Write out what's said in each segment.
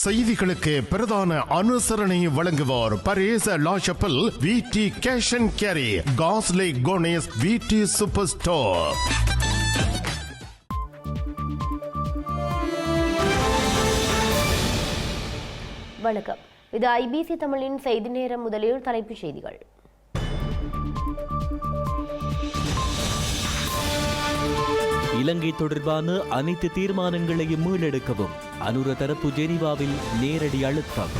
செய்திகளுக்கு பிரதான அனுசரணை வழங்குவோர் பரேச La Chapelle V T cash and carry காஸ்லே கோனேஸ் வி டி சூப்பர் ஸ்டோர் வணக்கம் இது ஐபிசி தமிழின் செய்தி நேரம் முதலில் தலைப்புச் செய்திகள். இலங்கை தொடர்பான அனைத்து தீர்மானங்களையும் மீளெடுக்கவும். அனுர தரப்பு ஜெனீவாவில் நேரடி அழுத்தம்.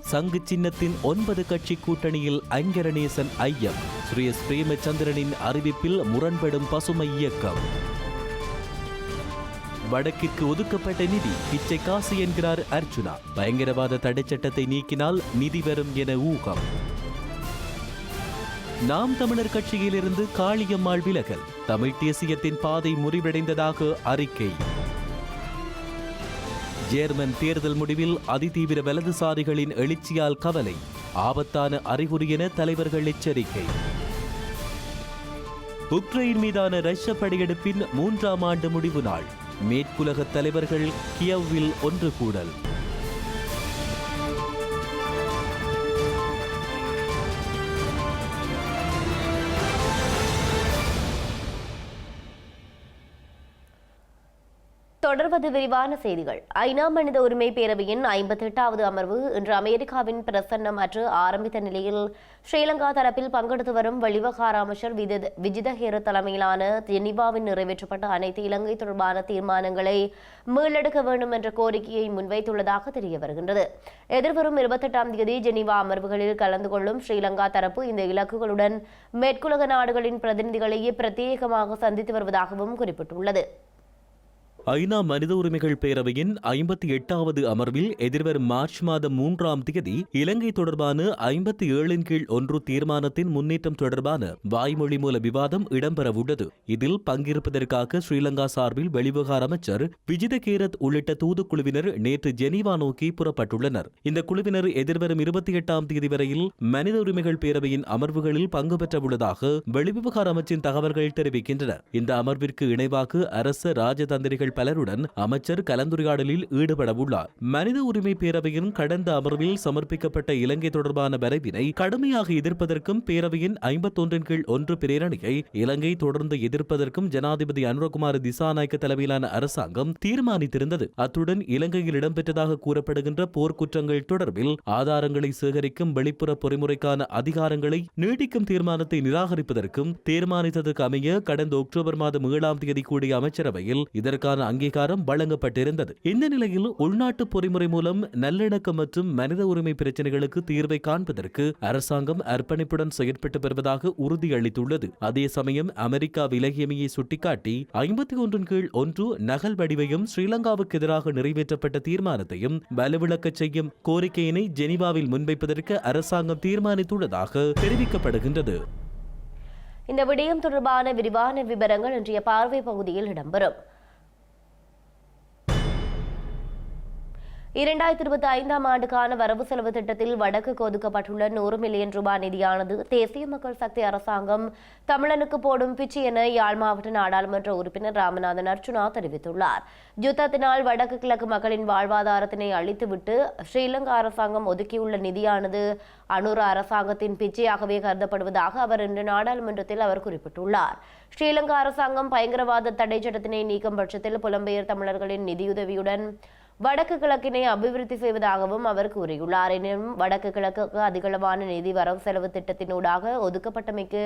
சங்கு சின்னத்தின் ஒன்பது கட்சி கூட்டணியில் அங்கரணேசன் ஐயம். சுரேஷ் பிரேமச்சந்திரனின் அறிவிப்பில் முரண்படும் பசுமை இயக்கம். வடக்கிற்கு ஒதுக்கப்பட்ட நிதி பிச்சை காசு என்கிறார் அர்ச்சுனா பயங்கரவாத தடைச்சட்டத்தை நீக்கினால் நிதி வரும் என ஊகம். நாம் தமிழர் கட்சியிலிருந்து காளியம்மாள் விலகல். தமிழ் தேசியத்தின் பாதை முறிவடைந்ததாக அறிக்கை. ஜேர்மன் தேர்தல் முடிவில் அதிதீவிர வலதுசாரிகளின் எழுச்சியால் கவலை. ஆபத்தான அறிகுறி என தலைவர்கள் எச்சரிக்கை. உக்ரைன் மீதான ரஷ்ய படையெடுப்பின் மூன்றாம் ஆண்டு முடிவு நாள். மேற்குலக தலைவர்கள் கியவில் ஒன்று கூடல். தொடர்வது விரிவான செய்திகள். ஐநா மனித உரிமை பேரவையின் ஐம்பத்தி எட்டாவது அமர்வு இன்று அமெரிக்காவின் பிரசன்னம் அற்று ஆரம்பித்த நிலையில் ஸ்ரீலங்கா தரப்பில் பங்கெடுத்து வரும் வெளிவகார அமைச்சர் விஜித விஜிதஹேர தலைமையிலான ஜெனிவாவில் நிறைவேற்றப்பட்ட அனைத்து இலங்கை தொடர்பான தீர்மானங்களை மீளெடுக்க வேண்டும் என்ற கோரிக்கையை முன்வைத்துள்ளதாக தெரிய வருகின்றது. எதிர்வரும் இருபத்தெட்டாம் தேதி ஜெனீவா அமர்வுகளில் கலந்து கொள்ளும் ஸ்ரீலங்கா தரப்பு இந்த இலக்குகளுடன் மேற்குலக நாடுகளின் பிரதிநிதிகளையே பிரத்யேகமாக சந்தித்து வருவதாகவும் குறிப்பிட்டுள்ளது. ஐநா மனித உரிமைகள் பேரவையின் ஐம்பத்தி எட்டாவது அமர்வில் எதிர்வரும் மார்ச் மாதம் மூன்றாம் தேதி இலங்கை தொடர்பான ஐம்பத்தி ஏழின் கீழ் ஒன்று தீர்மானத்தின் முன்னேற்றம் தொடர்பான வாய்மொழி மூல விவாதம் இடம்பெறவுள்ளது. இதில் பங்கேற்பதற்காக ஸ்ரீலங்கா சார்பில் வெளிவிவகார அமைச்சர் விஜித கேரத் உள்ளிட்ட தூதுக்குழுவினர் நேற்று ஜெனீவா நோக்கி புறப்பட்டுள்ளனர். இந்த குழுவினர் எதிர்வரும் இருபத்தி எட்டாம் தேதி வரையில் மனித உரிமைகள் பேரவையின் அமர்வுகளில் பங்கு பெற்றவுள்ளதாக வெளிவிவகார அமைச்சின் தகவல்கள் தெரிவிக்கின்றன. இந்த அமர்விற்கு இணைவாக அரச ராஜதந்திரிகள் பலருடன் அமைச்சர் கலந்துரையாடலில் ஈடுபட உள்ளார் மனித உரிமை பேரவையின் கடந்த அமர்வில் சமர்ப்பிக்கப்பட்ட இலங்கை தொடர்பான வரைவினை கடுமையாக எதிர்ப்பதற்கும் பேரவையின் ஐம்பத்தொன்றின் கீழ் ஒன்று பிரேரணையை இலங்கை தொடர்ந்து எதிர்ப்பதற்கும் ஜனாதிபதி அனுரகுமார் திசாநாயக்க தலைமையிலான அரசாங்கம் தீர்மானித்திருந்தது. அத்துடன் இலங்கையில் இடம்பெற்றதாக கூறப்படுகின்ற போர்க்குற்றங்கள் தொடர்பில் ஆதாரங்களை சேகரிக்கும் வெளிப்புற பொறிமுறைக்கான அதிகாரங்களை நீடிக்கும் தீர்மானத்தை நிராகரிப்பதற்கும் தீர்மானித்ததற்கு அமைய கடந்த அக்டோபர் மாதம் ஏழாம் தேதி கூடிய அமைச்சரவையில் இதற்கான அங்கீகாரம் வழங்கப்பட்டிருந்தது. இந்த நிலையில் உள்நாட்டு பொறிமுறை மூலம் நல்லிணக்கம் மற்றும் மனித உரிமை பிரச்சனைகளுக்கு தீர்வை காண்பதற்கு அரசாங்கம் அர்ப்பணிப்புடன் செயற்பட்டு வருவதாக உறுதியளித்துள்ளது. அதே சமயம் அமெரிக்கா விலகியமையை சுட்டிக்காட்டி ஐம்பத்தி ஒன்றின் கீழ் ஒன்று நகல் வடிவையும் ஸ்ரீலங்காவுக்கு எதிராக நிறைவேற்றப்பட்ட தீர்மானத்தையும் வலுவிளக்க செய்யும் கோரிக்கையினை ஜெனிவாவில் முன்வைப்பதற்கு அரசாங்கம் தீர்மானித்துள்ளதாக தெரிவிக்கப்படுகின்றது. இந்த விடயம் தொடர்பான விரிவான விவரங்கள் இன்றைய பார்வை பகுதியில் இடம்பெறும். இரண்டாயிரத்தி இருபத்தி ஐந்தாம் ஆண்டுக்கான வரவு செலவு திட்டத்தில் வடக்கு ஒதுக்கப்பட்டுள்ள நூறு மில்லியன் ரூபாய் நிதியானது தேசிய மக்கள் சக்தி அரசாங்கம் தமிழனுக்கு போடும் பிச்சு என யாழ் மாவட்ட நாடாளுமன்ற உறுப்பினர் ராமநாதன் அர்ச்சுனா தெரிவித்துள்ளார். யுத்தத்தினால் வடக்கு கிழக்கு மக்களின் வாழ்வாதாரத்தினை அழித்துவிட்டு ஸ்ரீலங்கா அரசாங்கம் ஒதுக்கியுள்ள நிதியானது அனுர அரசாங்கத்தின் பிச்சையாகவே கருதப்படுவதாக அவர் இன்று நாடாளுமன்றத்தில் அவர் குறிப்பிட்டுள்ளார். ஸ்ரீலங்கா அரசாங்கம் பயங்கரவாத தடை சட்டத்தினை நீக்கும் பட்சத்தில் புலம்பெயர் தமிழர்களின் நிதியுதவியுடன் வடக்கு கிழக்கினை அபிவிருத்தி செய்வதாகவும் அவர் கூறியுள்ளார். எனினும் வடக்கு கிழக்குக்கு அதிகளவான நிதி வரவு செலவு திட்டத்தினூடாக ஒதுக்கப்பட்டமைக்கு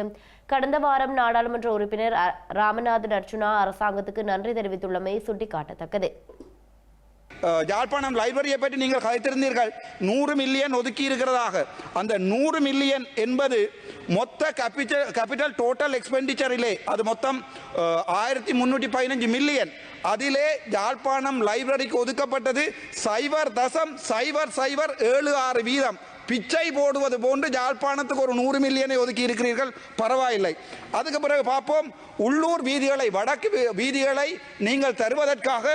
கடந்த வாரம் நாடாளுமன்ற உறுப்பினர் ராமநாதன் அர்ச்சுனா அரசாங்கத்துக்கு நன்றி தெரிவித்துள்ளமை சுட்டிக்காட்டத்தக்கது. யாழ்ப்பாணம் லைப்ரரியை பற்றி நீங்கள் கதைத்திருந்தீர்கள். நூறு மில்லியன் ஒதுக்கி இருக்கிறதாக. அந்த நூறு மில்லியன் என்பது மொத்த கேபிட்டல் கேபிட்டல் டோட்டல் எக்ஸ்பெண்டிச்சரிலே அது மொத்தம் ஆயிரத்தி முன்னூற்றி பதினஞ்சு மில்லியன். அதிலே யாழ்ப்பாணம் லைப்ரரிக்கு ஒதுக்கப்பட்டது சைபர் தசம் சைபர் சைபர் ஏழு ஆறு வீதம். பிச்சை போடுவது போன்று யாழ்ப்பாணத்துக்கு ஒரு நூறு மில்லியனை ஒதுக்கி இருக்கிறீர்கள். பரவாயில்லை. அதுக்கு பிறகு பார்ப்போம். உள்ளூர் வீதிகளை வடக்கு வீதிகளை நீங்கள் தருவதற்காக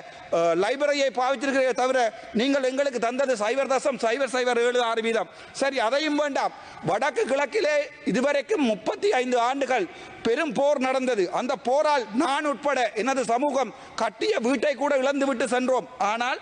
லைப்ரரியை பாவிச்சிருக்கிறீர்கள் தவிர நீங்கள் எங்களுக்கு தந்தது சைவர் தசம் சைவர் சைவர் ஏழு ஆறு வீதம் சரி அதையும் வேண்டாம். வடக்கு கிழக்கிலே இதுவரைக்கும் முப்பத்தி ஐந்து ஆண்டுகள் பெரும் போர் நடந்தது. அந்த போரால் நான் உட்பட எனது சமூகம் கட்டிய வீட்டை கூட இழந்து விட்டு சென்றோம். ஆனால்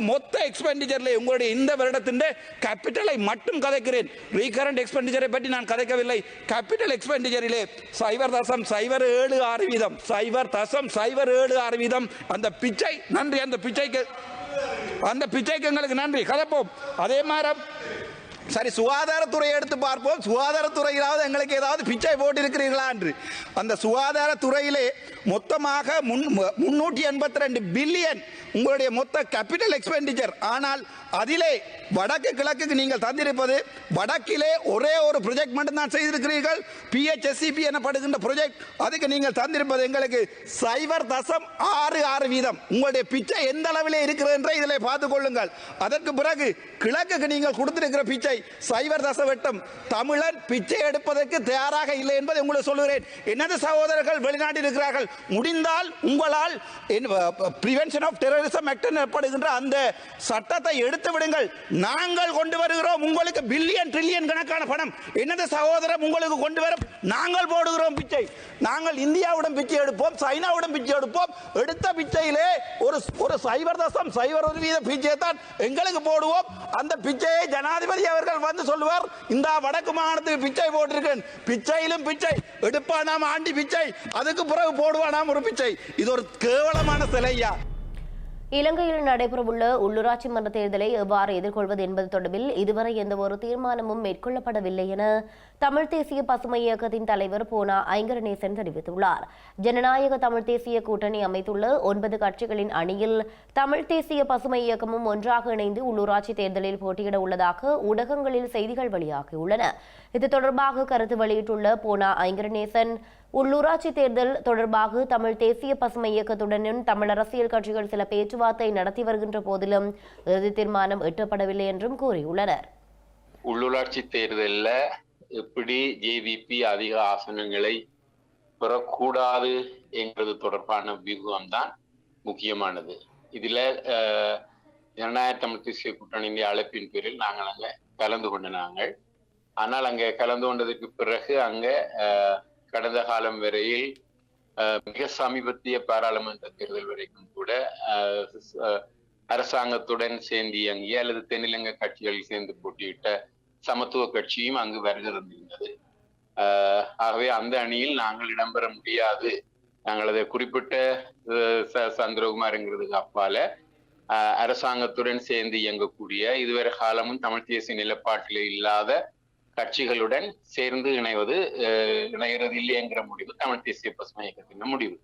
மொத்த எக்ஸ்பெண்டிச்சரில் உங்களுடைய இந்த வருடத்தின் கேபிட்டலை மட்டும் கதைக்கிறேன். ரீகரண்ட் எக்ஸ்பெண்டிச்சரை பற்றி நான் கதைக்கவில்லை. கேபிட்டல் எக்ஸ்பெண்டிச்சரிலே சைவர் தசம் சைவர் ஏழு ஆறு வீதம். சைவர் தசம் சைவர் ஏழு ஆறு வீதம். அந்த பிச்சை நன்றி. அந்த பிச்சைக்கு அந்த பிச்சைக்கு எங்களுக்கு நன்றி. கதைப்போம். அதே மாதிரி சரி சுகாதாரத்துறையை எடுத்து பார்ப்போம். சுகாதாரத்துறையிலாவது எங்களுக்கு ஏதாவது பிச்சை போட்டிருக்கிறீர்களா என்று. அந்த சுகாதாரத்துறையிலே மொத்தமாக முன் முன்னூற்றி எண்பத்தி ரெண்டு பில்லியன் உங்களுடைய மொத்த கேபிட்டல் எக்ஸ்பெண்டிச்சர் ஆனால் அதிலே வடக்கு கிழக்குக்கு நீங்கள் தந்திருப்பது வடக்கிலே ஒரே ஒரு ப்ரொஜெக்ட் மட்டும் தான் செய்திருக்கிறீர்கள் பிஹெச்எஸ்சிபி எனப்படுகின்ற ப்ரொஜெக்ட் அதுக்கு நீங்கள் தந்திருப்பது எங்களுக்கு சைபர் தசம் ஆறு ஆறு வீதம். உங்களுடைய பிச்சை எந்த அளவிலே இருக்கிறது என்ற இதில் பார்த்துக் கொள்ளுங்கள். அதற்கு பிறகு கிழக்குக்கு நீங்கள் கொடுத்திருக்கிற பிச்சை சைபர் தச வெட்டம் தமிழன் பிச்சை எடுப்பதற்கு தயாராக இல்லை என்பதை உங்களுக்கு சொல்லுகிறேன். எனது சகோதரர்கள் வெளிநாட்டில் இருக்கிறார்கள். முடிந்தால் உங்களால் பிரிவென்ஷன் ஆஃப் டெரரிசம் ஆக்ட் எனப்படுகின்ற அந்த சட்டத்தை எடுத்து விடுங்கள். நாங்கள் கொண்டு வருகிறோம் உங்களுக்கு பில்லியன் ட்ரில்லியன் கணக்கான பணம். எனது சகோதரம் உங்களுக்கு கொண்டு வரும்? நாங்கள் போடுகிறோம் பிச்சை. நாங்கள் இந்தியாவுடன் பிச்சை எடுப்போம் சைனாவுடன் பிச்சை எடுப்போம். எடுத்த பிச்சையிலே ஒரு ஒரு சைபர் தசம் சைபர் வீத பிச்சையை தான் எங்களுக்கு போடுவோம். அந்த பிச்சையை ஜனாதிபதி அவர்கள் வந்து சொல்லுவார் இந்த வடக்கு மாகாணத்துக்கு பிச்சை போட்டிருக்கேன். பிச்சையிலும் பிச்சை. எடுப்பானாம் ஆண்டி பிச்சை. அதுக்கு பிறகு போடுவோம். வேணாம் ஒரு பிச்சை. இது ஒரு கேவலமான சிலையா இலங்கையில் நடைபெறவுள்ள உள்ளூராட்சி மன்ற தேர்தலை எவ்வாறு எதிர்கொள்வது என்பது தொடர்பில் இதுவரை எந்த ஒரு தீர்மானமும் மேற்கொள்ளப்படவில்லை என தமிழ் தேசிய பசுமை இயக்கத்தின் தலைவர் போனா ஐங்கரநேசன் தெரிவித்துள்ளார். ஜனநாயக தமிழ் தேசிய கூட்டணி அமைத்துள்ள ஒன்பது கட்சிகளின் அணியில் தமிழ் தேசிய பசுமை இயக்கமும் ஒன்றாக இணைந்து உள்ளூராட்சி தேர்தலில் போட்டியிட உள்ளதாக ஊடகங்களில் செய்திகள் வெளியாகியுள்ளன. இது தொடர்பாக கருத்து வெளியிட்டுள்ள போனா ஐங்கரநேசன் உள்ளூராட்சி தேர்தல் தொடர்பாக தமிழ் தேசிய பசுமை இயக்கத்துடனும் தமிழ் அரசியல் கட்சிகள் சில பேச்சுவார்த்தை நடத்தி வருகின்ற போதிலும் இறுதி தீர்மானம் எட்டப்படவில்லை என்றும் கூறியுள்ளனர். உள்ளூராட்சி தேர்தலில் எப்படி ஜேவிபி அதிக ஆசனங்களை பெறக்கூடாது என்பது தொடர்பான வியூகம் தான் முக்கியமானது. இதுல ஜனநாயக தமிழ் தேசிய கூட்டணியின் அழைப்பின் பேரில் நாங்கள் அங்கே கலந்து கொண்ட நாங்கள் ஆனால் அங்கே கலந்து கொண்டதற்கு பிறகு அங்க அஹ், கடந்த காலம் வரையில் மிக சமீபத்திய பாராளுமன்ற தேர்தல் வரைக்கும் கூட அரசாங்கத்துடன் சேர்ந்து இயங்கிய அல்லது தென்னிலங்க கட்சிகளில் சேர்ந்து போட்டியிட்ட சமத்துவ கட்சியும் அங்கு வருகிறந்திருந்தது ஆகவே அந்த அணியில் நாங்கள் இடம்பெற முடியாது. நாங்கள் அதை குறிப்பிட்ட சந்திரகுமார்ங்கிறதுக்கு அப்பால அரசாங்கத்துடன் சேர்ந்து இயங்கக்கூடிய இதுவரை காலமும் தமிழ் தேசிய நிலப்பாட்டில் இல்லாத கட்சிகளுடன் சேர்ந்து இணைவது இணைகிறது இல்லையங்கிற முடிவு தமிழ் தேசிய பசுமை இயக்கத்தின் முடிவு.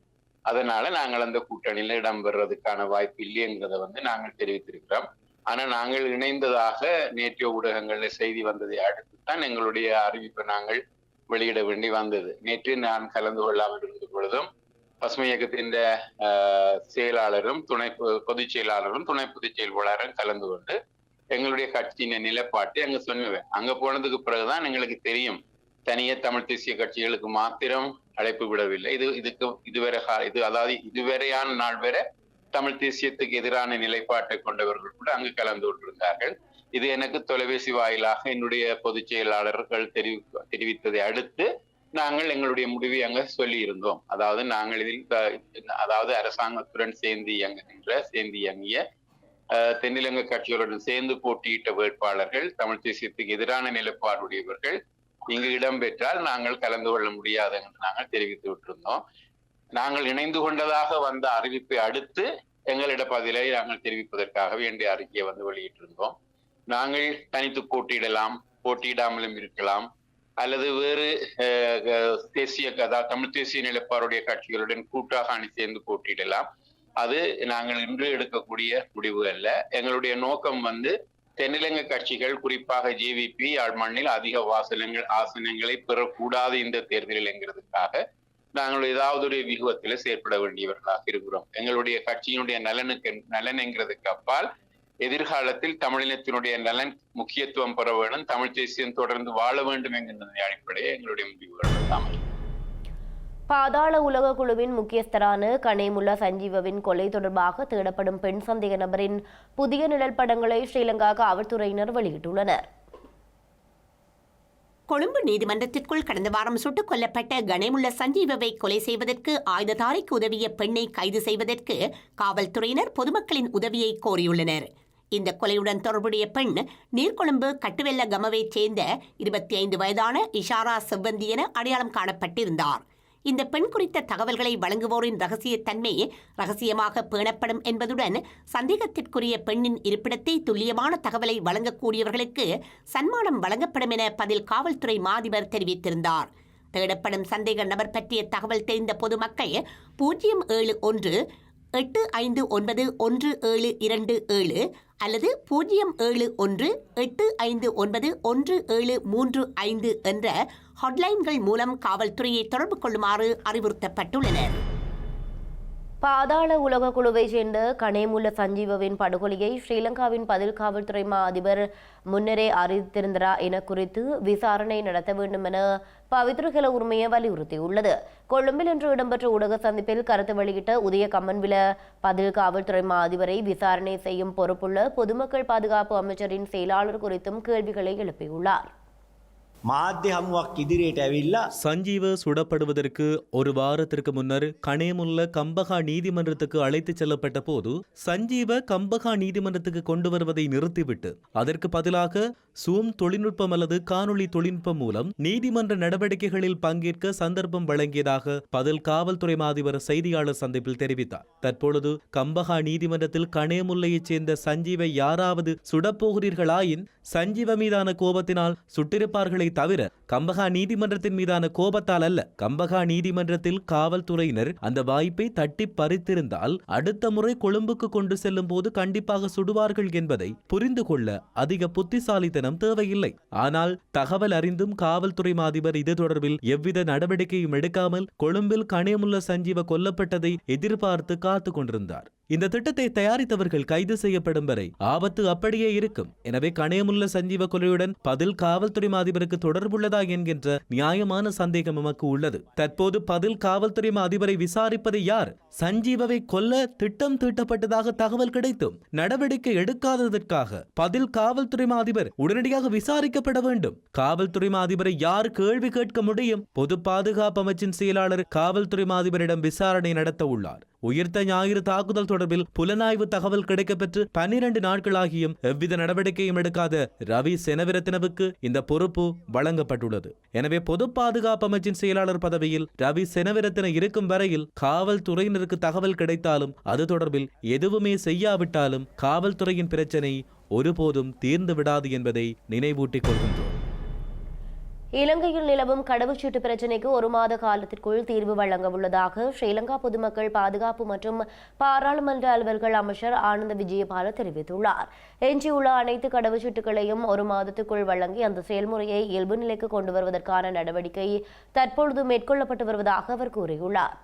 அதனால நாங்கள் அந்த கூட்டணியில இடம்பெறதுக்கான வாய்ப்பு இல்லைங்கிறத வந்து நாங்கள் தெரிவித்திருக்கிறோம். ஆனா நாங்கள் இணைந்ததாக நேற்றைய ஊடகங்கள்ல செய்தி வந்ததை அடுத்து தான் எங்களுடைய அறிவிப்பை நாங்கள் வெளியிட வேண்டி வந்தது. நேற்று நான் கலந்து கொள்ளாமல் இருந்த பொழுதும் பசுமை இயக்கத்தின் செயலாளரும் துணை பொதுச் செயலாளரும் துணை பொதுச் செயலாளரும் கலந்து கொண்டு எங்களுடைய கட்சியின் நிலைப்பாட்டை அங்க சொன்னுவேன் அங்க போனதுக்கு பிறகுதான் எங்களுக்கு தெரியும். தனியே தமிழ் தேசிய கட்சிகளுக்கு மாத்திரம் அழைப்பு விடவில்லை. இது இதுக்கு இதுவரை இது அதாவது இதுவரையான நாள் வரை தமிழ் தேசியத்துக்கு எதிரான நிலைப்பாட்டை கொண்டவர்கள் கூட அங்கு கலந்து கொண்டிருந்தார்கள். இது எனக்கு தொலைபேசி வாயிலாக என்னுடைய பொதுச் செயலாளர்கள் தெரிவி தெரிவித்ததை அடுத்து நாங்கள் எங்களுடைய முடிவை அங்க சொல்லி இருந்தோம் அதாவது நாங்கள் இதில் அதாவது அரசாங்கத்துடன் சேர்ந்து இயங்குகின்ற சேர்ந்து இயங்கிய தென்னிலங்கை கட்சிகளுடன் சேர்ந்து போட்டியிட்ட வேட்பாளர்கள் தமிழ் தேசியத்துக்கு எதிரான நிலைப்பாடுடையவர்கள் இங்கு இடம்பெற்றால் நாங்கள் கலந்து கொள்ள முடியாது என்று நாங்கள் தெரிவித்து விட்டிருந்தோம். நாங்கள் இணைந்து கொண்டதாக வந்த அறிவிப்பை அடுத்து எங்களிட பதிலை நாங்கள் தெரிவிப்பதற்காக வேண்டிய அறிக்கையை வந்து வெளியிட்டிருந்தோம். நாங்கள் தனித்து போட்டியிடலாம் போட்டியிடாமலும் இருக்கலாம் அல்லது வேறு அஹ், தேசிய அதாவது தமிழ் தேசிய நிலப்பாருடைய கட்சிகளுடன் கூட்டாக அணி சேர்ந்து போட்டியிடலாம். அது நாங்கள் இன்று எடுக்கக்கூடிய முடிவு அல்ல. எங்களுடைய நோக்கம் வந்து தென்னிலங்கை கட்சிகள் குறிப்பாக ஜேவிபி யாழ்மண்ணில் அதிக வாசனங்கள் ஆசனங்களை பெறக்கூடாது இந்த தேர்தலில் என்கிறதுக்காக நாங்கள் ஏதாவது ஒரு வியூகத்தில் செயற்பட வேண்டியவர்களாக இருக்கிறோம். எங்களுடைய கட்சியினுடைய நலனுக்கு நலன் என்கிறதுக்கு அப்பால் எதிர்காலத்தில் தமிழினத்தினுடைய நலன் முக்கியத்துவம் பெற வேண்டும் தமிழ் தேசியம் தொடர்ந்து வாழ வேண்டும் என்கின்ற அடிப்படையை எங்களுடைய முடிவுகள். அமையும் பாதாள உலக குழுவின் முக்கியஸ்தரான கனேமுல்லா சஞ்சீவவின் கொலை தொடர்பாக தேடப்படும் பெண் சந்தேக நபரின் புதிய நிழல் படங்களை ஸ்ரீலங்கா காவல்துறையினர் வெளியிட்டுள்ளனர். கொழும்பு நீதிமன்றத்திற்குள் கடந்த வாரம் சுட்டுக் கொல்லப்பட்ட கணேமுள்ள சஞ்சீவவை கொலை செய்வதற்கு ஆயுததாரிக்கு உதவிய பெண்ணை கைது செய்வதற்கு காவல்துறையினர் பொதுமக்களின் உதவியை கோரியுள்ளனர். இந்த கொலையுடன் தொடர்புடைய பெண் நீர்கொழும்பு கட்டுவெல்ல கமவைச் சேர்ந்த இருபத்தி ஐந்து வயதான இஷாரா செவ்வந்தி என அடையாளம் காணப்பட்டிருந்தார். இந்த பெண் குறித்த தகவல்களை வழங்குவோரின் ரகசியத்தன்மை ரகசியமாக பேணப்படும் என்பதுடன் சந்தேகத்திற்குரிய பெண்ணின் இருப்பிடத்தை துல்லியமான தகவலை வழங்கக்கூடியவர்களுக்கு சன்மானம் வழங்கப்படும் என பதில் காவல்துறை மாதிபர் தெரிவித்திருந்தார். தேடப்படும் சந்தேக நபர் பற்றிய தகவல் தெரிந்த பொதுமக்கள் பூஜ்ஜியம் ஏழு ஒன்று எட்டு ஐந்து ஒன்பது ஒன்று ஏழு இரண்டு ஏழு அல்லது பூஜ்ஜியம் ஏழு ஒன்று எட்டு ஐந்து ஒன்பது ஒன்று ஏழு மூன்று ஐந்து என்ற ஹாட்லைன்கள் மூலம் காவல்துறையை தொடர்பு கொள்ளுமாறு அறிவுறுத்தப்பட்டுள்ளனர். பாதாள உலக குழுவைச் சேர்ந்த கனேமுல்ல சஞ்சீவவின் படுகொலையை ஸ்ரீலங்காவின் பதில் காவல்துறை மா அதிபர் முன்னரே அறிவித்திருந்தாரா என குறித்து விசாரணை நடத்த வேண்டும் என பவித்ருகல உரிமையை வலியுறுத்தியுள்ளது. கொழும்பில் இன்று இடம்பெற்ற ஊடக சந்திப்பில் கருத்து வெளியிட்ட உதய கம்மன்வில பதில் காவல்துறை மா அதிபரை விசாரணை செய்யும் பொறுப்புள்ள பொதுமக்கள் பாதுகாப்பு அமைச்சரின் செயலாளர் குறித்தும் கேள்விகளை எழுப்பியுள்ளார். මාධ්‍ය හමුවක් ඉදිරියට ඇවිල්ලා சஞ்சீவ சுடப்படுவதற்கு ஒரு வாரத்திற்கு முன்னர் கணேமுல்ல கம்பகா நீதிமன்றத்துக்கு அழைத்துச் செல்லப்பட்ட போது சஞ்சீவ கம்பகா நீதிமன்றத்துக்கு கொண்டு வருவதை நிறுத்திவிட்டு அதற்கு பதிலாக சூம் தொழில்நுட்பம் அல்லது காணொளி தொழில்நுட்பம் மூலம் நீதிமன்ற நடவடிக்கைகளில் பங்கேற்க சந்தர்ப்பம் வழங்கியதாக பதில் காவல்துறை மாதிபர் செய்தியாளர் சந்திப்பில் தெரிவித்தார். தற்பொழுது கம்பகா நீதிமன்றத்தில் கணேமுல்லையைச் சேர்ந்த சஞ்சீவை யாராவது சுடப்போகிறீர்களாயின் சஞ்சீவ மீதான கோபத்தினால் சுட்டிருப்பார்களை தவிர கம்பகா நீதிமன்றத்தின் மீதான கோபத்தால் அல்ல. கம்பகா நீதிமன்றத்தில் காவல்துறையினர் அந்த வாய்ப்பை தட்டி பறித்திருந்தால் அடுத்த முறை கொழும்புக்கு கொண்டு செல்லும் போது கண்டிப்பாக சுடுவார்கள் என்பதை புரிந்து கொள்ள அதிக புத்திசாலித்தனம் தேவையில்லை. ஆனால் தகவல் அறிந்தும் காவல்துறை அதிபர் இது தொடர்பில் எவ்வித நடவடிக்கையும் எடுக்காமல் கொழும்பில் கனியமுள்ள சஞ்சீவ கொல்லப்பட்டதை எதிர்பார்த்து காத்து கொண்டிருந்தார். இந்த திட்டத்தை தயாரித்தவர்கள் கைது செய்யப்படும் வரை ஆபத்து அப்படியே இருக்கும். எனவே கணயமுள்ள சஞ்சீவ கொலையுடன் பதில் காவல்துறை அதிபருக்கு தொடர்புள்ளதா என்கின்ற நியாயமான சந்தேகம் நமக்கு உள்ளது. தற்போது பதில் காவல்துறை அதிபரை விசாரிப்பது யார்? சஞ்சீவவை கொல்ல திட்டம் தீட்டப்பட்டதாக தகவல் கிடைத்தும் நடவடிக்கை எடுக்காததற்காக பதில் காவல்துறை அதிபர் உடனடியாக விசாரிக்கப்பட வேண்டும். காவல்துறை அதிபரை யார் கேள்வி கேட்க முடியும்? பொது பாதுகாப்பு அமைச்சின் செயலாளர் காவல்துறை அதிபரிடம் விசாரணை நடத்த உள்ளார். உயிர்த்த ஞாயிறு தாக்குதல் தொடர்பில் புலனாய்வு தகவல் கிடைக்கப்பெற்று பன்னிரண்டு நாட்களாகியும் எவ்வித நடவடிக்கையும் எடுக்காத ரவி செனவிரத்தினவுக்கு இந்த பொறுப்பு வழங்கப்பட்டுள்ளது. எனவே பொது பாதுகாப்பு அமைச்சின் செயலாளர் பதவியில் ரவி செனவிரத்தின இருக்கும் வரையில் காவல்துறையினருக்கு தகவல் கிடைத்தாலும் அது தொடர்பில் எதுவுமே செய்யாவிட்டாலும் காவல்துறையின் பிரச்சனை ஒருபோதும் தீர்ந்து விடாது என்பதை நினைவூட்டிக் கொள்கின்றோம். இலங்கையில் நிலவும் கடவுச்சீட்டு பிரச்சினைக்கு ஒரு மாத காலத்திற்குள் தீர்வு வழங்க உள்ளதாக ஸ்ரீலங்கா பொதுமக்கள் பாதுகாப்பு மற்றும் பாராளுமன்ற அலுவல்கள் அமைச்சர் ஆனந்த விஜயபால தெரிவித்துள்ளார். எஞ்சியுள்ள அனைத்து கடவுச்சீட்டுகளையும் ஒரு மாதத்துக்குள் வழங்கி அந்த செயல்முறையை இயல்பு நிலைக்கு கொண்டு வருவதற்கான நடவடிக்கை தற்பொழுது மேற்கொள்ளப்பட்டு வருவதாக அவர் கூறியுள்ளார்.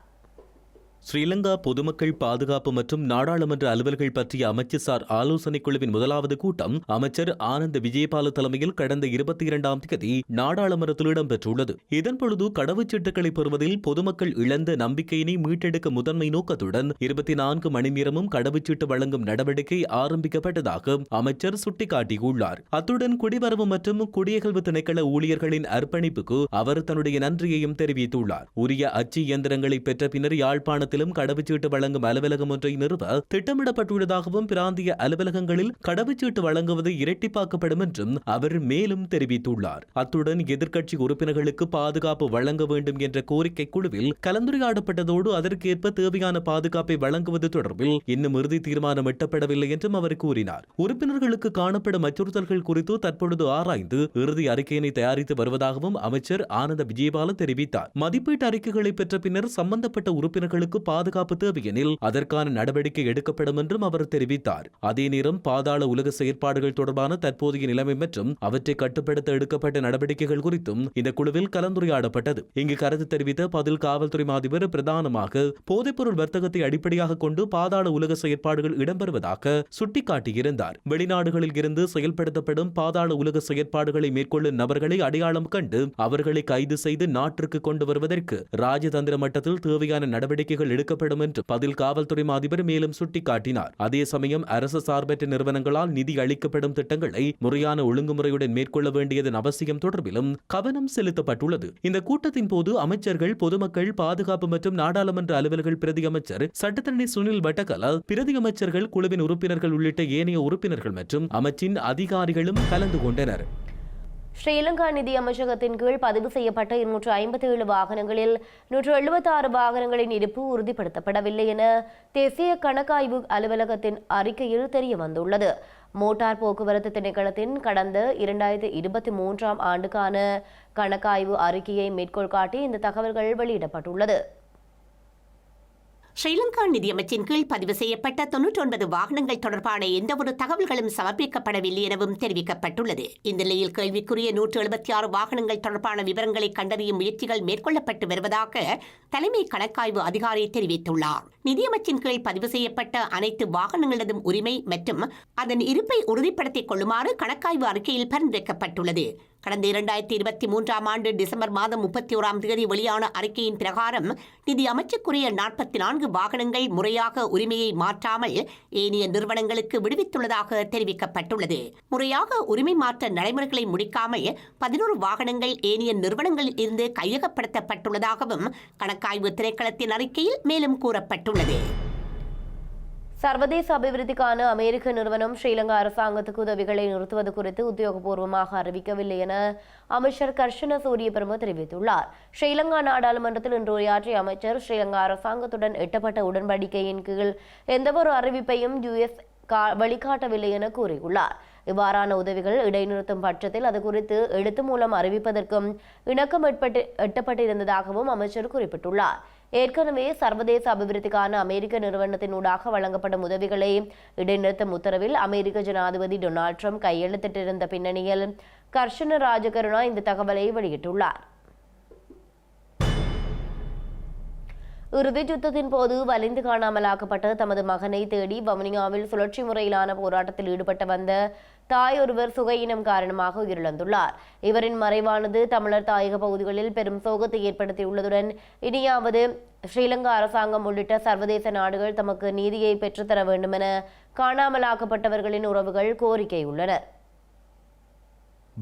ஸ்ரீலங்கா பொதுமக்கள் பாதுகாப்பு மற்றும் நாடாளுமன்ற அலுவல்கள் பற்றிய அமைச்சர்சார் ஆலோசனைக் குழுவின் முதலாவது கூட்டம் அமைச்சர் ஆனந்த் விஜயபால தலைமையில் கடந்த இருபத்தி இரண்டாம் தேதி நாடாளுமன்றத்தில் இடம்பெற்றுள்ளது. இதன்பொழுது கடவுச்சீட்டுகளை பெறுவதில் பொதுமக்கள் இழந்த நம்பிக்கையினை மீட்டெடுக்க முதன்மை நோக்கத்துடன் இருபத்தி நான்கு மணி நேரமும் கடவுச்சீட்டு வழங்கும் நடவடிக்கை ஆரம்பிக்கப்பட்டதாக அமைச்சர் சுட்டிக்காட்டியுள்ளார். அத்துடன் குடிவரவு மற்றும் குடியகல்வு திணைக்கள ஊழியர்களின் அர்ப்பணிப்புக்கு அவர் தன்னுடைய நன்றியையும் தெரிவித்துள்ளார். உரிய அச்சு இயந்திரங்களை பெற்ற பின்னர் யாழ்ப்பாணத்திலும் கடவுச்சீட்டு வழங்கும் அலுவலகம் ஒன்றை நிறுவ திட்டமிடப்பட்டுள்ளதாகவும் பிராந்திய அலுவலகங்களில் கடவுச்சீட்டு வழங்குவது இரட்டிப்பாக்கப்படும் என்றும் அவர் மேலும் தெரிவித்துள்ளார். அத்துடன் எதிர்க்கட்சி உறுப்பினர்களுக்கு பாதுகாப்பு வழங்க வேண்டும் என்ற கோரிக்கை குழுவில் கலந்துரையாடப்பட்டதோடு அதற்கேற்ப தேவையான பாதுகாப்பை வழங்குவது தொடர்பில் இன்னும் இறுதி தீர்மானம் எட்டப்படவில்லை என்றும் அவர் கூறினார். உறுப்பினர்களுக்கு காணப்படும் அச்சுறுத்தல்கள் குறித்து தற்பொழுது ஆராய்ந்து இறுதி அறிக்கையினை தயாரித்து வருவதாகவும் அமைச்சர் ஆனந்த விஜயபால தெரிவித்தார். மதிப்பீட்டு அறிக்கைகளை பெற்ற பின்னர் சம்பந்தப்பட்ட உறுப்பினர்களுக்கு பாதுகாப்பு தேவையெனில் அதற்கான நடவடிக்கை எடுக்கப்படும் என்றும் அவர் தெரிவித்தார். அதே நேரம் பாதாள உலக செயற்பாடுகள் தொடர்பான தற்போதைய நிலைமை மற்றும் அவற்றை கட்டுப்படுத்த எடுக்கப்பட்ட நடவடிக்கைகள் குறித்தும் இந்த குழுவில் கலந்துரையாடப்பட்டது. இங்கு கருத்து தெரிவித்த பதில் காவல்துறை மாதிபர் பிரதானமாக போதைப்பொருள் வர்த்தகத்தை அடிப்படையாக கொண்டு பாதாள உலக செயற்பாடுகள் இடம்பெறுவதாக சுட்டிக்காட்டியிருந்தார். வெளிநாடுகளில் இருந்து செயல்படுத்தப்படும் பாதாள உலக செயற்பாடுகளை மேற்கொள்ளும் நபர்களை அடையாளம் கண்டு அவர்களை கைது செய்து நாட்டிற்கு கொண்டு வருவதற்கு ராஜதந்திர மட்டத்தில் தேவையான நடவடிக்கைகள் எடுக்கப்படும் என்று பதில் காவல்துறை அதிபர் மேலும் சுட்டிக்காட்டினார். அதே சமயம் அரசு சார்பற்ற நிறுவனங்களால் நிதி அளிக்கப்படும் திட்டங்களை முறையான ஒழுங்குமுறையுடன் மேற்கொள்ள வேண்டியதன் அவசியம் தொடர்பிலும் கவனம் செலுத்தப்பட்டுள்ளது. இந்த கூட்டத்தின் போது அமைச்சர்கள் பொதுமக்கள் பாதுகாப்பு மற்றும் நாடாளுமன்ற அலுவலர்கள் பிரதி அமைச்சர் சட்டத்தரணி சுனில் வட்டகல பிரதி அமைச்சர்கள் குழுவின் உறுப்பினர்கள் உள்ளிட்ட ஏனைய உறுப்பினர்கள் மற்றும் அமைச்சின் அதிகாரிகளும் கலந்து கொண்டனர். ஸ்ரீலங்கா நிதி அமைச்சகத்தின் கீழ் பதிவு செய்யப்பட்ட இருநூற்று ஐம்பத்தி ஏழு வாகனங்களில் நூற்று எழுபத்தி ஆறு வாகனங்களின் இருப்பு உறுதிப்படுத்தப்படவில்லை என தேசிய கணக்காய்வு அலுவலகத்தின் அறிக்கையில் தெரிய வந்துள்ளது மோட்டார் போக்குவரத்து திணைக்களத்தின் கடந்த இரண்டாயிரத்தி இருபத்தி மூன்றாம் ஆண்டுக்கான கணக்காய்வு அறிக்கையை மேற்கோள் காட்டி இந்த தகவல்கள் வெளியிடப்பட்டுள்ளது. ஸ்ரீலங்கா நிதியமைச்சின் கீழ் பதிவு செய்யப்பட்ட தொன்னூற்றி ஒன்பது வாகனங்கள் தொடர்பான எந்தவொரு தகவல்களும் சமர்ப்பிக்கப்படவில்லை எனவும் தெரிவிக்கப்பட்டுள்ளது. இந்த நிலையில் கேள்விக்குரிய நூற்று எழுபத்தி ஆறு வாகனங்கள் தொடர்பான விவரங்களை கண்டறியும் முயற்சிகள் மேற்கொள்ளப்பட்டு வருவதாக தலைமை கணக்காய்வு அதிகாரி தெரிவித்துள்ளார். நிதியமைச்சின் கீழ் பதிவு செய்யப்பட்ட அனைத்து வாகனங்களதும் உரிமை மற்றும் அதன் இருப்பை உறுதிப்படுத்திக் கொள்ளுமாறு கணக்காய்வு அறிக்கையில் பரிந்துரைக்கப்பட்டுள்ளது. கடந்த இரண்டாயிரத்தி இருபத்தி மூன்றாம் ஆண்டு டிசம்பர் மாதம் முப்பத்தி ஓராம் தேதி வெளியான அறிக்கையின் பிரகாரம் நிதி அமைச்சுக்குரிய நாற்பத்தி நான்கு வாகனங்கள் முறையாக உரிமையை மாற்றாமல் ஏனைய நிறுவனங்களுக்கு விடுவித்துள்ளதாக தெரிவிக்கப்பட்டுள்ளது. முறையாக உரிமை மாற்ற நடைமுறைகளை முடிக்காமல் பதினோரு வாகனங்கள் ஏனைய நிறுவனங்களில் இருந்து கையகப்படுத்தப்பட்டுள்ளதாகவும் கணக்காய்வு திரைக்களத்தின் அறிக்கையில் மேலும் கூறப்பட்டுள்ளது. சர்வதேச அபிவிருத்திக்கான அமெரிக்க நிறுவனம் ஸ்ரீலங்கா அரசாங்கத்துக்கு உதவிகளை நிறுத்துவது குறித்து உத்தியோகபூர்வமாக அறிவிக்கவில்லை என அமைச்சர் கர்ஷன சூரியபிரம தெரிவித்துள்ளார். ஸ்ரீலங்கா நாடாளுமன்றத்தில் இன்று உரையாற்றிய அமைச்சர் ஸ்ரீலங்கா அரசாங்கத்துடன் எட்டப்பட்ட உடன்படிக்கையின் கீழ் எந்தவொரு அறிவிப்பையும் யுஎஸ் கா- வழிகாட்டவில்லை என கூறியுள்ளார். இவ்வாறான உதவிகள் இடைநிறுத்தும் பட்சத்தில் அது குறித்து எழுத்து மூலம் அறிவிப்பதற்கும் இணக்கம் எட்டப்பட்டிருந்ததாகவும் அமைச்சர் குறிப்பிட்டுள்ளார். ஏற்கனவே சர்வதேச அபிவிருத்திக்கான அமெரிக்க நிறுவனத்தினூடாக வழங்கப்படும் உதவிகளை இடைநிறுத்தும் உத்தரவில் அமெரிக்க ஜனாதிபதி டொனால்ட் ட்ரம்ப் கையெழுத்திட்டிருந்த பின்னணியில் கர்ஷன ராஜகருணா இந்த தகவலை வெளியிட்டுள்ளார். இறுதிச் யுத்தத்தின் போது வலிந்து காணாமலாக்கப்பட்ட தமது மகனை தேடி வவுனியாவில் சுழற்சி முறையிலான போராட்டத்தில் ஈடுபட்டு வந்த தாய் ஒருவர் சுகையினம் காரணமாக உயிரிழந்துள்ளார். இவரின் மறைவானது தமிழர் தாயக பகுதிகளில் பெரும் சோகத்தை ஏற்படுத்தியுள்ளதுடன் இனியாவது ஸ்ரீலங்கா அரசாங்கம் உள்ளிட்ட சர்வதேச நாடுகள் தமக்கு நீதியை பெற்றுத்தர வேண்டுமென காணாமலாக்கப்பட்டவர்களின் உறவுகள் கோரிக்கையுள்ளனர்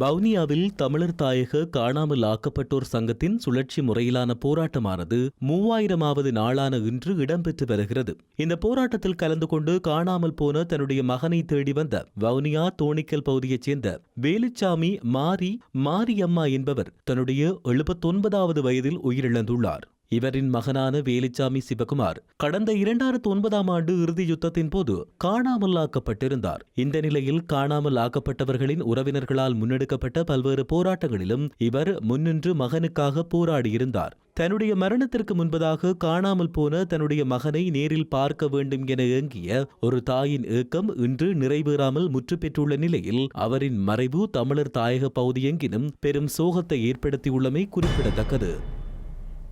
வவுனியாவில் தமிழர் தாயக காணாமல் ஆக்கப்பட்டோர் சங்கத்தின் சுழற்சி முறையிலான போராட்டமானது மூவாயிரமாவது நாளான இன்று இடம்பெற்று வருகிறது. இந்த போராட்டத்தில் கலந்து கொண்டு காணாமல் போன தன்னுடைய மகனை தேடி வந்த வவுனியா தோணிக்கல் பகுதியைச் சேர்ந்த வேலுச்சாமி மாரி மாரியம்மா என்பவர் தன்னுடைய எழுபத்தொன்பதாவது வயதில் உயிரிழந்துள்ளார். இவரின் மகனான வேலுச்சாமி சிவகுமார் கடந்த இரண்டாயிரத்து ஒன்பதாம் ஆண்டு இறுதி யுத்தத்தின் போது காணாமல் ஆக்கப்பட்டிருந்தார். இந்த நிலையில் காணாமல் ஆக்கப்பட்டவர்களின் உறவினர்களால் முன்னெடுக்கப்பட்ட பல்வேறு போராட்டங்களிலும் இவர் முன்னின்று மகனுக்காக போராடியிருந்தார். தன்னுடைய மரணத்திற்கு முன்பதாக காணாமல் போன தன்னுடைய மகனை நேரில் பார்க்க வேண்டும் என ஏங்கிய ஒரு தாயின் ஏக்கம் இன்று நிறைவேறாமல் முற்று பெற்றுள்ள நிலையில் அவரின் மறைவு தமிழர் தாயக பகுதியெங்கினும் பெரும் சோகத்தை ஏற்படுத்தியுள்ளமை குறிப்பிடத்தக்கது.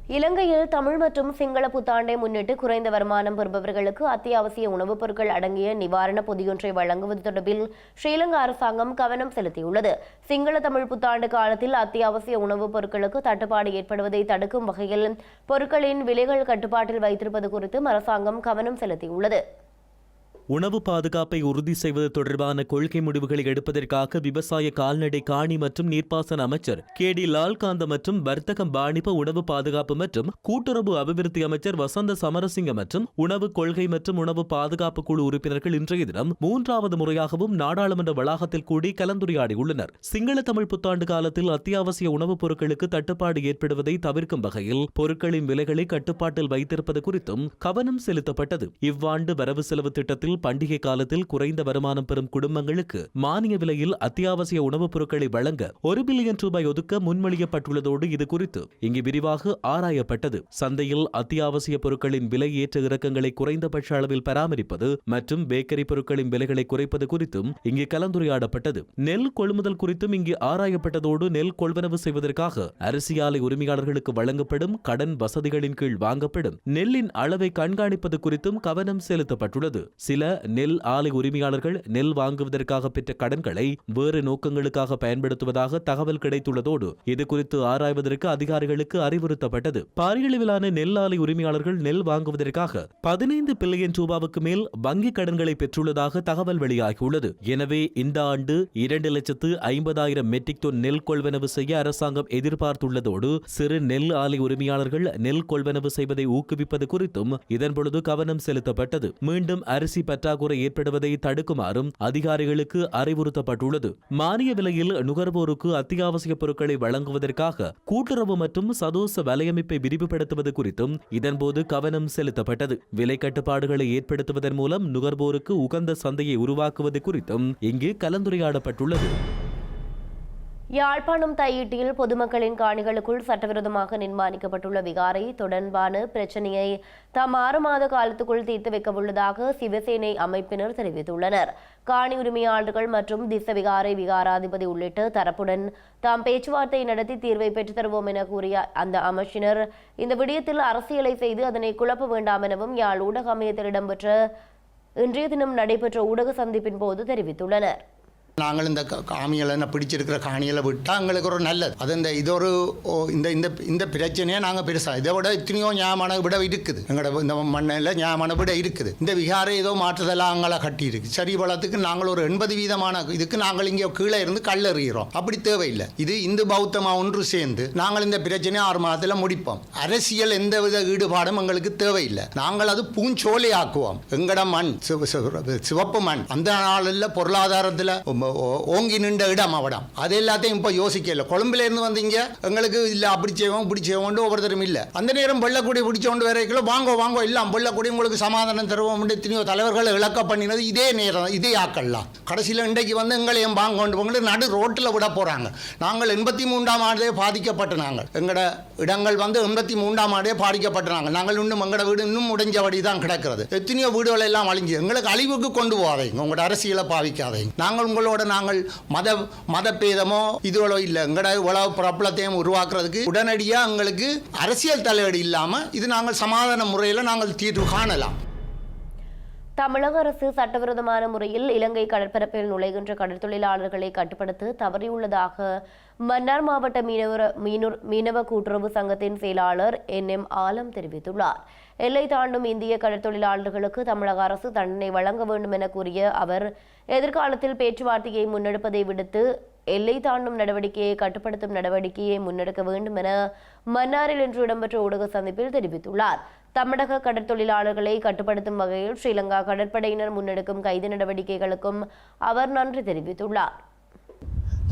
இலங்கையில் தமிழ் மற்றும் சிங்கள புத்தாண்டை முன்னிட்டு குறைந்த வருமானம் பெறுபவர்களுக்கு அத்தியாவசிய உணவுப் பொருட்கள் அடங்கிய நிவாரண பொதியொன்றை வழங்குவது தொடர்பில் ஸ்ரீலங்கா அரசாங்கம் கவனம் செலுத்தியுள்ளது. சிங்கள தமிழ் புத்தாண்டு காலத்தில் அத்தியாவசிய உணவுப் பொருட்களுக்கு தட்டுப்பாடு ஏற்படுவதை தடுக்கும் வகையில் பொருட்களின் விலைகள் கட்டுப்பாட்டில் வைத்திருப்பது குறித்தும் அரசாங்கம் கவனம் செலுத்தியுள்ளது. உணவு பாதுகாப்பை உறுதி செய்வது தொடர்பான கொள்கை முடிவுகளை எடுப்பதற்காக விவசாய கால்நடை காணி மற்றும் நீர்ப்பாசன அமைச்சர் கே. டி. லால்காந்த மற்றும் வர்த்தகம் பாணிப உணவு பாதுகாப்பு மற்றும் கூட்டுறவு அபிவிருத்தி அமைச்சர் வசந்த சமரசிங்க மற்றும் உணவு கொள்கை மற்றும் உணவு பாதுகாப்பு குழு உறுப்பினர்கள் இன்றைய தினம் மூன்றாவது முறையாகவும் நாடாளுமன்ற வளாகத்தில் கூடி கலந்துரையாடியுள்ளனர். சிங்கள தமிழ் புத்தாண்டு காலத்தில் அத்தியாவசிய உணவுப் பொருட்களுக்கு தட்டுப்பாடு ஏற்படுவதை தவிர்க்கும் வகையில் பொருட்களின் விலைகளை கட்டுப்பாட்டில் வைத்திருப்பது குறித்தும் கவனம் செலுத்தப்பட்டது. இவ்வாண்டு வரவு செலவு திட்டத்தில் பண்டிகை காலத்தில் குறைந்த வருமானம் பெறும் குடும்பங்களுக்கு மானிய விலையில் அத்தியாவசிய உணவுப் பொருட்களை வழங்க ஒரு பில்லியன் ரூபாய் ஒதுக்க முன்மொழியப்பட்டுள்ளதோடு இது குறித்து இங்கு விரிவாக ஆராயப்பட்டது. சந்தையில் அத்தியாவசிய பொருட்களின் விலை ஏற்ற இறக்கங்களை குறைந்தபட்ச அளவில் பராமரிப்பது மற்றும் பேக்கரி பொருட்களின் விலைகளை குறைப்பது குறித்தும் இங்கு கலந்துரையாடப்பட்டது. நெல் கொள்முதல் குறித்தும் இங்கு ஆராயப்பட்டதோடு நெல் கொள்வனவு செய்வதற்காக அரிசி ஆலை உரிமையாளர்களுக்கு வழங்கப்படும் கடன் வசதிகளின் கீழ் வாங்கப்படும். நெல்லின் அளவை கண்காணிப்பது குறித்தும் கவனம் செலுத்தப்பட்டுள்ளது. சில சில நெல் ஆலை உரிமையாளர்கள் நெல் வாங்குவதற்காக பெற்ற கடன்களை வேறு நோக்கங்களுக்காக பயன்படுத்துவதாக தகவல் கிடைத்துள்ளதோடு இதுகுறித்து ஆராய்வதற்கு அதிகாரிகளுக்கு அறிவுறுத்தப்பட்டது. பாரியளவிலான நெல் ஆலை உரிமையாளர்கள் நெல் வாங்குவதற்காக பதினைந்து பில்லியன் ரூபாவுக்கு மேல் வங்கிக் கடன்களை பெற்றுள்ளதாக தகவல் வெளியாகியுள்ளது. எனவே இந்த ஆண்டு இரண்டு லட்சத்து ஐம்பதாயிரம் மெட்ரிக் டன் நெல் கொள்வனவு செய்ய அரசாங்கம் எதிர்பார்த்துள்ளதோடு சிறு நெல் ஆலை உரிமையாளர்கள் நெல் கொள்வனவு செய்வதை ஊக்குவிப்பது குறித்தும் இதன்பொழுது கவனம் செலுத்தப்பட்டது. மீண்டும் அரிசி பற்றாக்குறை ஏற்படுவதை தடுக்குமாறும் அதிகாரிகளுக்கு அறிவுறுத்தப்பட்டுள்ளது. மானிய விலையில் நுகர்வோருக்கு அத்தியாவசிய பொருட்களை வழங்குவதற்காக கூட்டுறவு மற்றும் சதோச வலையமைப்பை விரிவுபடுத்துவது குறித்தும் இதன்போது கவனம் செலுத்தப்பட்டது. விலை கட்டுப்பாடுகளை ஏற்படுத்துவதன் மூலம் நுகர்வோருக்கு உகந்த சந்தையை உருவாக்குவது குறித்தும் இங்கு கலந்துரையாடப்பட்டுள்ளது. யாழ்ப்பாணம் தையீட்டியில் பொதுமக்களின் காணிகளுக்குள் சட்டவிரோதமாக நிர்மாணிக்கப்பட்டுள்ள விகாரை தொடர்பான பிரச்சனையை தாம் ஆறு மாத காலத்துக்குள் தீர்த்து வைக்கவுள்ளதாக சிவசேனை அமைப்பினர் தெரிவித்துள்ளனர். காணி உரிமையாளர்கள் மற்றும் திச விகாரை விகாராதிபதி உள்ளிட்ட தரப்புடன் தாம் பேச்சுவார்த்தை நடத்தி தீர்வை பெற்றுத்தருவோம் என கூறிய அந்த அமைச்சினர் இந்த விடயத்தில் அரசியலை செய்து அதனை குழப்ப வேண்டாம் எனவும் யாழ் ஊடக அமையத்தில் இடம்பெற்ற இன்றைய தினம் நடைபெற்ற ஊடக சந்திப்பின் போது தெரிவித்துள்ளனர். நாங்கள் இந்த க- காமிகளை என்ன பிடிச்சிருக்கிற காணிகளை விட்டால் எங்களுக்கு ஒரு நல்லது. அது இந்த இது ஒரு ஓ, இந்த இந்த இந்த பிரச்சனையை நாங்கள் பெருசாக இதை விட எத்தனையோ ஞாபக விட இருக்குது. எங்களோட இந்த மண்ணில் ஞாபக விட இருக்குது. இந்த விகாரை ஏதோ மாற்றுதெல்லாம் அங்கே கட்டியிருக்கு. சரி வளத்துக்கு நாங்கள் ஒரு எண்பது வீதமான இதுக்கு நாங்கள் இங்கே கீழே இருந்து கல் எறிகிறோம் அப்படி தேவையில்லை. இது இந்து பௌத்தமா ஒன்று சேர்ந்து நாங்கள் இந்த பிரச்சனையை ஆறு மாதத்தில் முடிப்போம். அரசியல் எந்தவித ஈடுபாடும் எங்களுக்கு தேவையில்லை. நாங்கள் அது பூஞ்சோலை ஆக்குவோம் எங்கட மண் சிவப்பு மண். அந்த நாளில் பொருளாதாரத்தில் ஓங்கி நின்ற இடம் அவடம் அது எல்லாத்தையும் இப்போ யோசிக்கல. கொழும்புலேருந்து வந்தீங்க எங்களுக்கு இல்லை அப்படி செய்வோம் இப்படி செய்வோம்னு ஒவ்வொருத்தரும் இல்லை. அந்த நேரம் வெள்ளக்குடி பிடிச்சோண்டு வரைக்கும் வாங்கோ வாங்கோ இல்லை வெள்ளக்குடி உங்களுக்கு சமாதானம் தருவோம் எத்தனையோ தலைவர்களை இழக்க பண்ணினது இதே நேரம் இதே ஆக்கள்லாம். கடைசியில் இன்றைக்கு வந்து எங்களையும் வாங்கொண்டு போங்க நடு ரோட்டில் விட போகிறாங்க நாங்கள் எண்பத்தி மூன்றாம் ஆண்டே பாதிக்கப்பட்ட நாங்கள். எங்களோட இடங்கள் வந்து எண்பத்தி மூன்றாம் ஆண்டே பாதிக்கப்பட்டுறாங்க. நாங்கள் இன்னும் எங்களோட வீடு இன்னும் முடிஞ்சபடி தான் கிடக்கிறது. எத்தனையோ வீடுகள் எல்லாம் அழிஞ்சு எங்களுக்கு அழிவுக்கு கொண்டு போகாதீங்க. உங்களோட அரசியலை பாவிக்காதீங்க. நாங்கள் உங்களோட நாங்கள் மத மதபேதமோ இதுவளோ இல்லை. எங்களோட உலக பிரபலத்தையும் உருவாக்குறதுக்கு உடனடியாக எங்களுக்கு அரசியல் தலையீடு இல்லாமல் இது நாங்கள் சமாதான முறையில் நாங்கள் தீர்வு காணலாம். தமிழக அரசு சட்டவிரோதமான முறையில் இலங்கை கடற்பரப்பில் நுழைகின்ற கடற்தொழிலாளர்களை கட்டுப்படுத்த தவறியுள்ளதாக மன்னார் மாவட்ட மீனவர மீனூர் மீனவ கூட்டுறவு சங்கத்தின் செயலாளர் என் எம் ஆலம் தெரிவித்துள்ளார். எல்லை தாண்டும் இந்திய கடற்தொழிலாளர்களுக்கு தமிழக அரசு தண்டனை வழங்க வேண்டும் என கூறிய அவர் எதிர்காலத்தில் பேச்சுவார்த்தையை முன்னெடுப்பதை விடுத்து எல்லை தாண்டும் நடவடிக்கையை கட்டுப்படுத்தும் நடவடிக்கையை முன்னெடுக்க வேண்டும் என மன்னாரில் இன்று இடம்பெற்ற ஊடக சந்திப்பில் தெரிவித்துள்ளார். தமிழக கடற்தொழிலாளர்களை கட்டுப்படுத்தும் வகையில் ஸ்ரீலங்கா கடற்படையினர் முன்னெடுக்கும் கைது நடவடிக்கைகளுக்கும் அவர் நன்றி தெரிவித்துள்ளார்.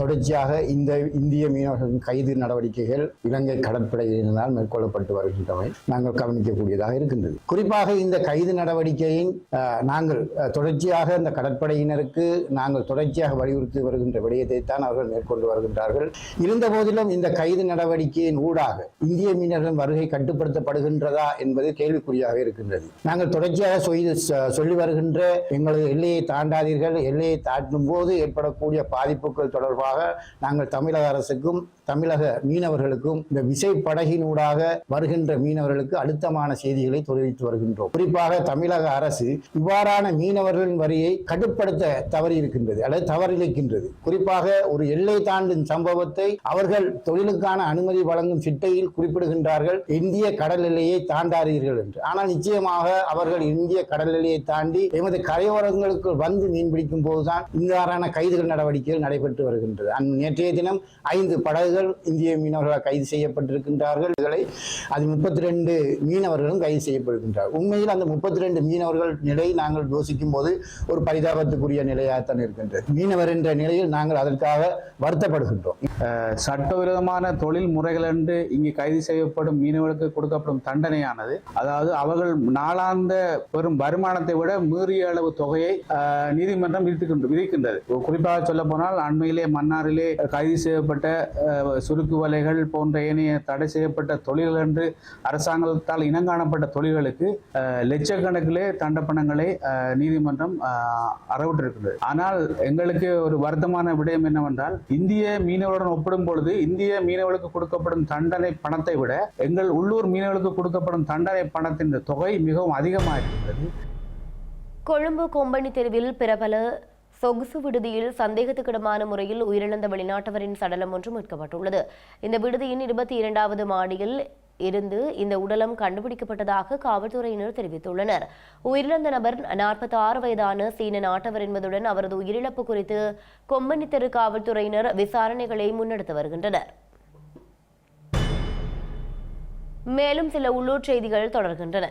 தொடர்ச்சியாக இந்த இந்திய மீனவர்களின் கைது நடவடிக்கைகள் இலங்கை கடற்படையினரால் மேற்கொள்ளப்பட்டு வருகின்றவை நாங்கள் கவனிக்கக்கூடியதாக இருக்கின்றது. குறிப்பாக இந்த கைது நடவடிக்கையின் நாங்கள் தொடர்ச்சியாக இந்த கடற்படையினருக்கு நாங்கள் தொடர்ச்சியாக வலியுறுத்தி வருகின்ற விடயத்தை தான் அவர்கள் மேற்கொண்டு வருகின்றார்கள். இருந்த போதிலும் இந்த கைது நடவடிக்கையின் ஊடாக இந்திய மீனவர்களின் வருகை கட்டுப்படுத்தப்படுகின்றதா என்பது கேள்விக்குறியாக இருக்கின்றது. நாங்கள் தொடர்ச்சியாக சொல்லி சொல்லி வருகின்ற எங்களது எல்லையை தாண்டாதீர்கள் எல்லையை தாண்டும் போது ஏற்படக்கூடிய பாதிப்புகள் தொடர்பாக தொடர்பாக நாங்கள் தமிழக அரசுக்கும் தமிழக மீனவர்களுக்கும் இந்த விசை படகினூடாக வருகின்ற மீனவர்களுக்கு அழுத்தமான செய்திகளை தெரிவித்து வருகின்றோம். குறிப்பாக தமிழக அரசு இவ்வாறான மீனவர்களின் வரியை கட்டுப்படுத்த தவறி இருக்கின்றது அல்லது தவறிழைக்கின்றது குறிப்பாக ஒரு எல்லை தாண்டும் சம்பவத்தை அவர்கள் தொழிலுக்கான அனுமதி வழங்கும் சிட்டையில் குறிப்பிடுகின்றார்கள் இந்திய கடல் எல்லையை தாண்டாதீர்கள் என்று. ஆனால் நிச்சயமாக அவர்கள் இந்திய கடல் எல்லையை தாண்டி எமது கரையோரங்களுக்கு வந்து மீன்பிடிக்கும் போதுதான் இவ்வாறான கைதுகள் நடவடிக்கைகள் நடைபெற்று வருகின்றது. நேற்றைய தினம் ஐந்து படகுகள் இந்திய மீனவர்களால் கைது செய்யப்பட்டிருக்கின்றார்கள். இதுகளை அது முப்பத்தி ரெண்டு மீனவர்களும் கைது செய்யப்படுகின்றார் உண்மையில் அந்த முப்பத்தி ரெண்டு மீனவர்கள் நிலை நாங்கள் யோசிக்கும் போது ஒரு பரிதாபத்துக்குரிய நிலையாகத்தான் இருக்கின்றது. மீனவர் என்ற நிலையில் நாங்கள் அதற்காக வருத்தப்படுகின்றோம். சட்டவிரோதமான தொழில் முறைகள் என்று இங்கு கைது செய்யப்படும் மீனவர்களுக்கு கொடுக்கப்படும் தண்டனையானது. அதாவது அவர்கள் நாளாந்த பெரும் வருமானத்தை விட மீறிய அளவு தொகையை நீதிமன்றம் விதிக்கின்றது. குறிப்பாக சொல்ல போனால் அண்மையிலே மன்னாரிலே கைது செய்யப்பட்ட சுருக்கு வலைகள் போன்ற ஏனைய தடை செய்யப்பட்ட தொழில்கள் என்று அரசாங்கத்தால் இனங்காணப்பட்ட தொழில்களுக்கு லட்சக்கணக்கிலே தண்டப்பணங்களை நீதிமன்றம் அறவிட்டிருக்கிறது ஆனால் எங்களுக்கு ஒரு வருத்தமான விடயம் என்னவென்றால் இந்திய மீனவருடன் ஒப்பிடும் பொழுது இந்திய மீனவர்களுக்கு கொடுக்கப்படும் தண்டனை பணத்தை விட எங்கள் உள்ளூர் மீனவர்களுக்கு கொடுக்கப்படும் தண்டனை பணத்தின் தொகை மிகவும் அதிகமாக இருக்கிறது கொழும்பு கொம்பனி தெருவில் பிரபல சொகுசு விடுதியில் சந்தேகத்துக்கிடமான முறையில் உயிரிழந்த வெளிநாட்டவரின் சடலம் ஒன்று மீட்கப்பட்டுள்ளது. இந்த விடுதியின் இருபத்தி இரண்டாவது மாடியில் இருந்து இந்த உடலம் கண்டுபிடிக்கப்பட்டதாக காவல்துறையினர் தெரிவித்துள்ளனர். உயிரிழந்த நபர் நாற்பத்தி ஆறு வயதான சீன நாட்டவர் என்பதுடன் அவரது உயிரிழப்பு குறித்து கொம்பனி தெரு காவல்துறையினர் விசாரணைகளை முன்னெடுத்து வருகின்றனர். மேலும் சில உள்ளூர் செய்திகள் தொடர்கின்றன.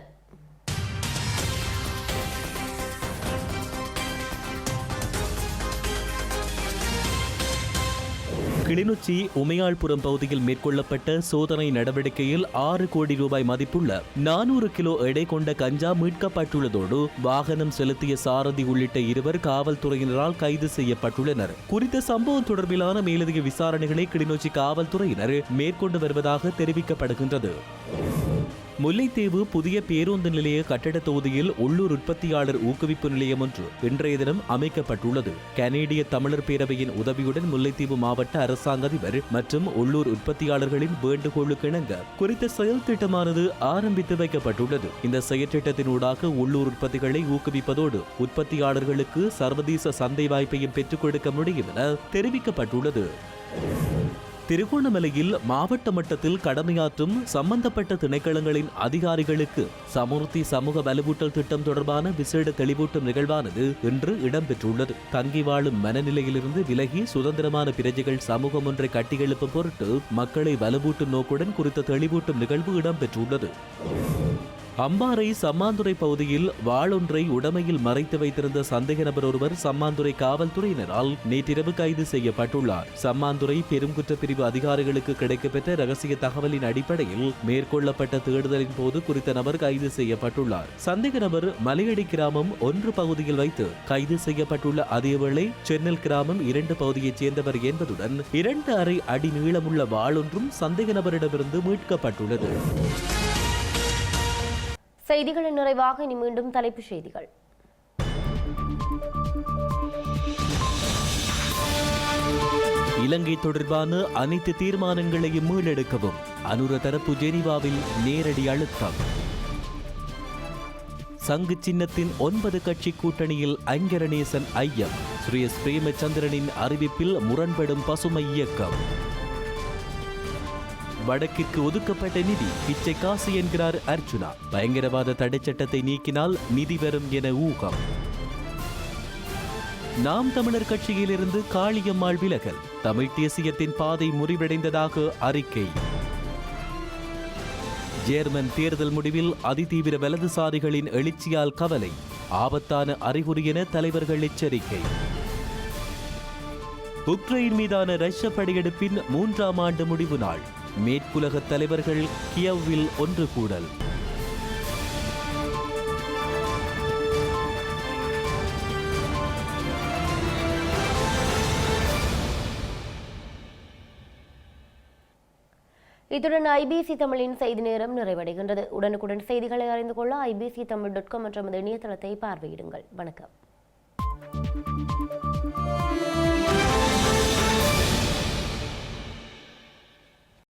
கிளிநொச்சி உமையாள்புரம் பகுதியில் மேற்கொள்ளப்பட்ட சோதனை நடவடிக்கையில் ஆறு கோடி ரூபாய் மதிப்புள்ள நானூறு கிலோ எடை கொண்ட கஞ்சா மீட்கப்பட்டுள்ளதோடு வாகனம் செலுத்திய சாரதி உள்ளிட்ட இருவர் காவல்துறையினரால் கைது செய்யப்பட்டுள்ளனர். குறித்த சம்பவம் தொடர்பிலான மேலதிக விசாரணைகளை கிளிநொச்சி காவல்துறையினர் மேற்கொண்டு வருவதாக தெரிவிக்கப்படுகின்றது. முல்லைத்தீவு புதிய பேருந்து நிலைய கட்டட தொகுதியில் உள்ளூர் உற்பத்தியாளர் ஊக்குவிப்பு நிலையம் ஒன்று இன்றைய தினம் அமைக்கப்பட்டுள்ளது. கனேடிய தமிழர் பேரவையின் உதவியுடன் முல்லைத்தீவு மாவட்ட அரசாங்க அதிபர் மற்றும் உள்ளூர் உற்பத்தியாளர்களின் வேண்டுகோளுக்கிணங்க குறித்த செயல் திட்டமானது ஆரம்பித்து வைக்கப்பட்டுள்ளது. இந்த செயற்திட்டத்தினூடாக உள்ளூர் உற்பத்திகளை ஊக்குவிப்பதோடு உற்பத்தியாளர்களுக்கு சர்வதேச சந்தை வாய்ப்பையும் பெற்றுக் கொடுக்க முடியும் என தெரிவிக்கப்பட்டுள்ளது. திருகோணமலையில் மாவட்ட மட்டத்தில் கடமையாற்றும் சம்பந்தப்பட்ட திணைக்களங்களின் அதிகாரிகளுக்கு சமுர்த்தி சமூக வலுவூட்டல் திட்டம் தொடர்பான விசேட தெளிவூட்டும் நிகழ்வானது இன்று இடம்பெற்றுள்ளது. தங்கி வாழும் மனநிலையிலிருந்து விலகி சுதந்திரமான பிரஜைகள் சமூகம் ஒன்றை கட்டியெழுப்பும் பொருட்டு மக்களை வலுவூட்டும் நோக்குடன் குறித்த தெளிவூட்டும் நிகழ்வு இடம்பெற்றுள்ளது. அம்பாறை சம்மாந்துறை பகுதியில் வாளொன்றை உடமையில் மறைத்து வைத்திருந்த சந்தேக நபர் ஒருவர் சம்மாந்துறை காவல்துறையினரால் நேற்றிரவு கைது செய்யப்பட்டுள்ளார். சம்மாந்துறை பெருங்குற்ற பிரிவு அதிகாரிகளுக்கு கிடைக்கப்பெற்ற ரகசிய தகவலின் அடிப்படையில் மேற்கொள்ளப்பட்ட தேடுதலின் போது குறித்த நபர் கைது செய்யப்பட்டுள்ளார். சந்தேக நபர் மலையடி கிராமம் ஒன்று பகுதியில் வைத்து கைது செய்யப்பட்டுள்ள அதேவேளை சென்னல் கிராமம் இரண்டு பகுதியைச் சேர்ந்தவர் என்பதுடன் இரண்டு அரை அடி நீளமுள்ள வாளொன்றும் சந்தேக நபரிடமிருந்து மீட்கப்பட்டுள்ளது. செய்திகளின் நிறைவாக இனி மீண்டும் தலைப்புச் செய்திகள். இலங்கை தொடர்பான அனைத்து தீர்மானங்களையும் மீளெடுக்கவும் அனுர தரப்பு ஜெனீவாவில் நேரடி அழுத்தம். சங்கு சின்னத்தின் ஒன்பது கட்சி கூட்டணியில் ஐங்கரநேசன் ஐயம். ஸ்ரீ பிரேமச்சந்திரனின் அறிவிப்பில் முரண்படும் பசுமை இயக்கம். வடக்கிற்கு ஒதுக்கப்பட்ட நிதி பிச்சை காசு என்கிறார் அர்ஜுனா. பயங்கரவாத தடை சட்டத்தை நீக்கினால் நிதி வரும் என ஊகம். நாம் தமிழர் கட்சியிலிருந்து காளியம்மாள் விலகல். தமிழ் தேசியத்தின் பாதை முறிவடைந்ததாக அறிக்கை. ஜேர்மன் தேர்தல் முடிவில் அதிதீவிர வலதுசாரிகளின் எழுச்சியால் கவலை. ஆபத்தான அறிகுறி என தலைவர்கள் எச்சரிக்கை. உக்ரைன் மீதான ரஷ்ய படையெடுப்பின் மூன்றாம் ஆண்டு முடிவு நாள். மேற்குலக தலைவர்கள் கியவில் ஒன்று கூடல். இத்துடன் ஐபிசி தமிழின் செய்தி நேரம் நிறைவடைகின்றது. உடனுக்குடன் செய்திகளை அறிந்து கொள்ள ஐபிசி தமிழ் டாட் காம் என்ற இணையதளத்தை பார்வையிடுங்கள். வணக்கம்.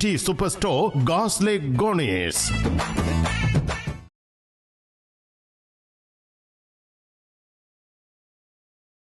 D super store காஸ்லே கோனேஸ்